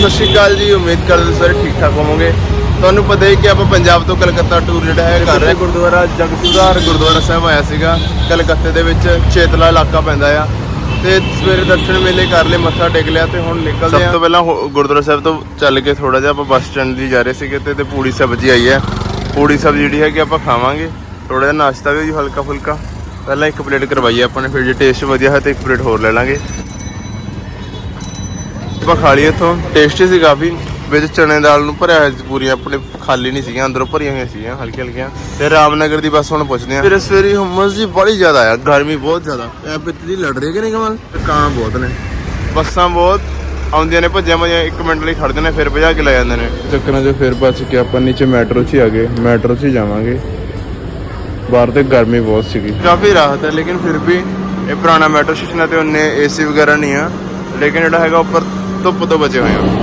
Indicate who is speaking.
Speaker 1: ਸਤਿ ਸ਼੍ਰੀ ਅਕਾਲ ਜੀ ਉਮੀਦ ਕਰਦੇ ਸਾਰੇ ਠੀਕ ਠਾਕ ਹੋਵੋਗੇ। ਤੁਹਾਨੂੰ ਪਤਾ ਹੀ ਕਿ ਆਪਾਂ ਪੰਜਾਬ ਤੋਂ ਕਲਕੱਤਾ ਟੂਰ ਜਿਹੜਾ ਹੈ ਕਰ ਰਹੇ ਗੁਰਦੁਆਰਾ ਜਗਸੁਧਾਰ ਗੁਰਦੁਆਰਾ ਸਾਹਿਬ ਆਇਆ ਸੀਗਾ। ਕਲਕੱਤੇ ਦੇ ਵਿੱਚ ਚੇਤਲਾ ਇਲਾਕਾ ਪੈਂਦਾ ਆ। ਤੇ ਸਵੇਰੇ ਦਰਸ਼ਨ ਮੇਲੇ ਕਰ ਲਏ ਮੱਥਾ ਟੇਕ ਲਿਆ ਤੇ ਹੁਣ ਨਿਕਲਦੇ ਆ ਸਭ ਤੋਂ ਪਹਿਲਾਂ ਗੁਰਦੁਆਰਾ ਸਾਹਿਬ ਤੋਂ ਚੱਲ ਕੇ ਥੋੜਾ ਜਿਹਾ ਆਪਾਂ ਬੱਸ ਸਟੈਂਡ ਲਈ ਜਾ ਰਹੇ ਸੀਗੇ ਤੇ ਤੇ ਪੂੜੀ ਸਬਜ਼ੀ ਆਈ ਹੈ। ਪੂੜੀ ਸਬਜ਼ੀ ਜਿਹੜੀ ਹੈ ਕਿ ਆਪਾਂ ਖਾਵਾਂਗੇ। ਥੋੜਾ ਜਿਹਾ ਨਾਸ਼ਤਾ ਵੀ ਹਲਕਾ ਫੁਲਕਾ ਪਹਿਲਾਂ ਇੱਕ ਪਲੇਟ ਕਰਵਾਈਏ ਆਪਾਂ ਨੇ ਫਿਰ ਜੇ ਟੇਸਟ ਵਧੀਆ ਹੈ ਤਾਂ ਇੱਕ ਪਲੇਟ ਹੋਰ ਲੈ ਲਾਂਗੇ। ਆਪਾਂ ਖਾ ਲਈ ਇੱਥੋਂ। ਟੇਸਟੀ ਸੀ ਕਾਫੀ ਵਿੱਚ ਚਨੇ ਦੀ ਦਾਲ ਨੂੰ ਭਰਿਆ ਹੋਇਆ ਸੀ ਪੂਰੀਆਂ ਆਪਣੇ ਖਾਲੀ ਨਹੀਂ ਸੀਗੀਆਂ ਅੰਦਰੋਂ ਭਰੀਆਂ ਹੋਈਆਂ ਸੀਗੀਆਂ ਹਲਕੀਆਂ ਹਲਕੀਆਂ। ਤੇ ਰਾਮਨਗਰ ਦੀ ਬੱਸ ਹੁਣ ਪੁੱਛਦੇ ਆ ਫਿਰ ਸਵੇਰੀ ਹੁਮਸ ਜੀ ਬੜੀ ਜ਼ਿਆਦਾ ਆ ਗਰਮੀ ਬਹੁਤ ਜ਼ਿਆਦਾ। ਐ ਪਿੱਤ ਦੀ ਲੜ ਰਹੀ ਕਿ ਨਹੀਂ ਕਮਲ? ਕਾਂ ਬਹੁਤ ਨੇ। ਬੱਸਾਂ ਬਹੁਤ ਆਉਂਦੀਆਂ ਨੇ ਭੱਜਿਆ ਭੱਜਿਆ 1 ਮਿੰਟ ਲਈ ਖੜਦੇ ਨੇ ਫਿਰ ਭਜਾ ਕੇ ਲੈ ਜਾਂਦੇ ਨੇ। ਚੱਕਰਾਂ 'ਚ ਫਿਰ ਬਚ ਕੇ ਆਪਾਂ ਨੀਚੇ ਮੈਟਰੋ 'ਚ ਹੀ ਆ ਗਏ ਮੈਟਰੋ 'ਚ ਹੀ ਜਾਵਾਂਗੇ। ਬਾਹਰ ਤੇ ਗਰਮੀ ਬਹੁਤ ਸੀਗੀ। ਕਾਫੀ ਰਾਹਤ ਹੈ ਲੇਕਿਨ ਫਿਰ ਵੀ ਇਹ ਪੁਰਾਣਾ ਮੈਟਰੋ ਸਟੇਸ਼ਨ ਹੈ ਤੇ ਉਹਨੇ ਏਸੀ ਵਗੈਰਾ ਨਹੀਂ ਆ। ਲੇਕਿਨ ਜਿਹੜਾ ਹੈਗਾ ਉੱਪਰ ਧੁੱਪ ਤੋਂ ਬਚੇ ਹੋਏ ਆ।